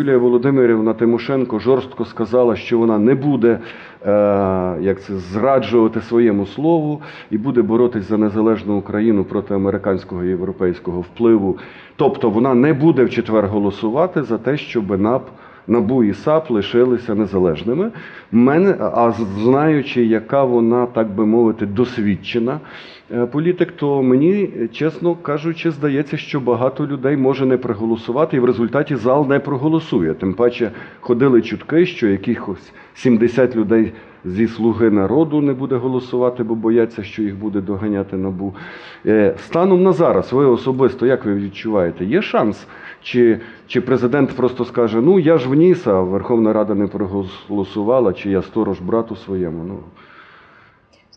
Юлія Володимирівна Тимошенко жорстко сказала, що вона не буде е, як це, зраджувати своєму слову і буде боротись за незалежну Україну проти американського і європейського впливу. Тобто вона не буде в четвер голосувати за те, щоб НАП НАБУ і САП лишилися незалежними. Мене, а знаючи, яка вона, так би мовити, досвідчена е, політик, то мені, чесно кажучи, здається, що багато людей може не проголосувати, і в результаті зал не проголосує. Тим паче ходили чутки, що якихось 70 людей зі слуги народу не буде голосувати, бо бояться, що їх буде доганяти набу. Е, Станом на зараз, ви особисто як ви відчуваєте, є шанс? Чи, чи президент просто скаже: ну я ж вніс, а Верховна Рада не проголосувала, чи я сторож брату своєму? Ну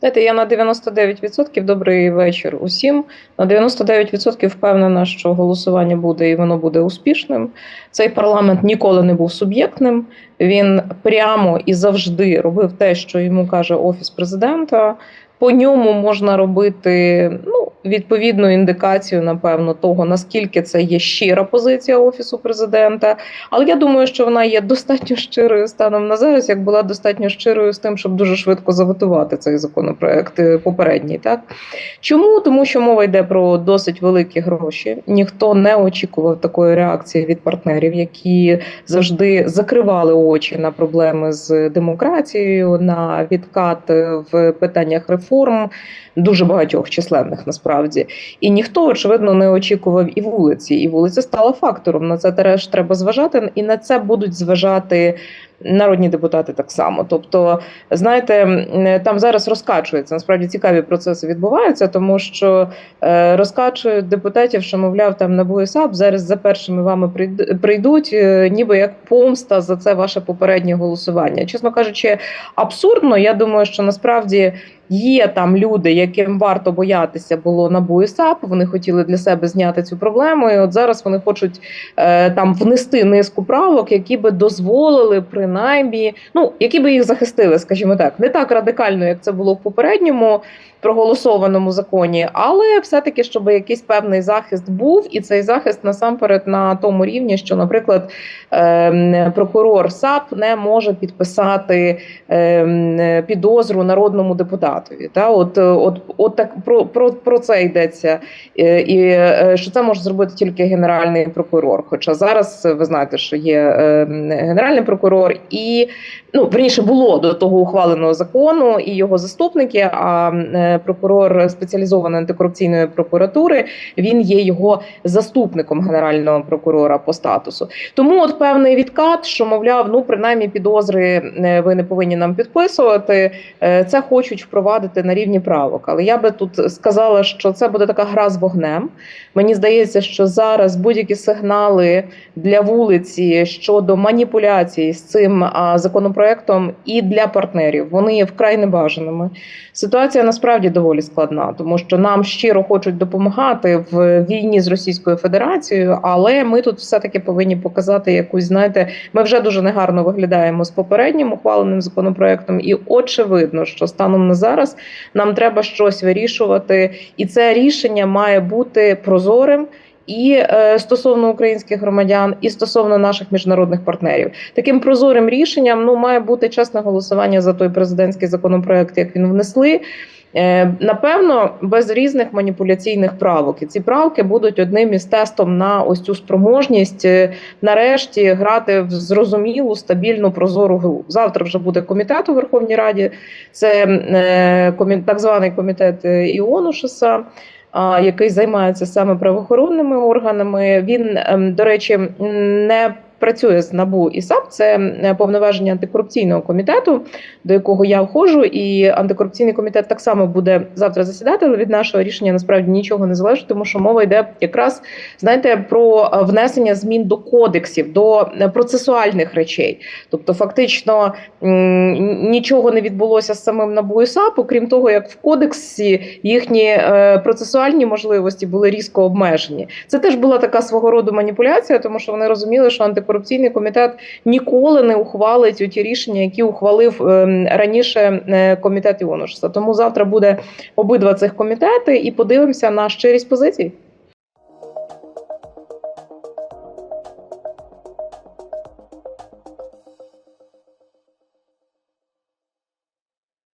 Знаєте, я на 99% добрий вечір усім. На 99% впевнена, що голосування буде і воно буде успішним. Цей парламент ніколи не був суб'єктним. Він прямо і завжди робив те, що йому каже офіс президента. По ньому можна робити ну, відповідну індикацію, напевно, того наскільки це є щира позиція офісу президента. Але я думаю, що вона є достатньо щирою станом на зараз, як була достатньо щирою з тим, щоб дуже швидко заветувати цей законопроект е, попередній. Так чому? Тому що мова йде про досить великі гроші. Ніхто не очікував такої реакції від партнерів, які завжди закривали очі на проблеми з демократією, на відкат в питаннях реформ, дуже багатьох численних насправді. І ніхто, очевидно, не очікував і вулиці. І вулиця стала фактором. На це теж треба зважати, і на це будуть зважати. Народні депутати так само. Тобто, знаєте, там зараз розкачується. Насправді цікаві процеси відбуваються, тому що е, розкачують депутатів, що мовляв, там НАБУ і САП зараз за першими вами прийдуть, е, ніби як помста за це ваше попереднє голосування. Чесно кажучи, абсурдно. Я думаю, що насправді. Є там люди, яким варто боятися було НАБУ і САП, Вони хотіли для себе зняти цю проблему. І от зараз вони хочуть е, там внести низку правок, які би дозволили принаймні, ну які би їх захистили, скажімо так, не так радикально, як це було в попередньому проголосованому законі, але все-таки, щоб якийсь певний захист був, і цей захист насамперед на тому рівні, що, наприклад, ем, прокурор САП не може підписати ем, підозру народному депутатові. Та от, от, от так про, про, про це йдеться, е, і е, що це може зробити тільки генеральний прокурор. Хоча зараз ви знаєте, що є ем, генеральний прокурор і ну верніше було до того ухваленого закону і його заступники. А е, прокурор спеціалізованої антикорупційної прокуратури він є його заступником генерального прокурора по статусу. Тому от певний відкат, що мовляв, ну принаймні підозри е, ви не повинні нам підписувати. Е, це хочуть впровадити на рівні правок. Але я би тут сказала, що це буде така гра з вогнем. Мені здається, що зараз будь-які сигнали для вулиці щодо маніпуляції з цим законопроектом і для партнерів вони є вкрай небажаними. Ситуація насправді доволі складна, тому що нам щиро хочуть допомагати в війні з Російською Федерацією, але ми тут все таки повинні показати якусь. Знаєте, ми вже дуже негарно виглядаємо з попереднім ухваленим законопроектом, і очевидно, що станом на зараз нам треба щось вирішувати, і це рішення має бути прозорим. І е, стосовно українських громадян, і стосовно наших міжнародних партнерів, таким прозорим рішенням ну має бути чесне голосування за той президентський законопроект, як він внесли. Е, напевно, без різних маніпуляційних правок, і ці правки будуть одним із тестом на ось цю спроможність е, нарешті грати в зрозумілу стабільну прозору гру. Завтра вже буде комітет у Верховній Раді. Це так званий комітет Іонушеса який займається саме правоохоронними органами. Він, ем, до речі, не працює з набу і САП. Це е, повноваження антикорупційного комітету, до якого я входжу, і антикорупційний комітет так само буде завтра засідати. Але від нашого рішення насправді нічого не залежить, тому що мова йде якраз знаєте про е, внесення змін до кодексів, до е, процесуальних речей. Тобто, фактично нічого не відбулося з самим НАБУ і САП, окрім того, як в кодексі їхні процесуальні можливості були різко обмежені. Це теж була така свого роду маніпуляція, тому що вони розуміли, що антикорупційний антикорупційний комітет ніколи не ухвалить ті рішення, які ухвалив ем, раніше е, комітет Іонушса. Тому завтра буде обидва цих комітети, і подивимося на щирість позицій.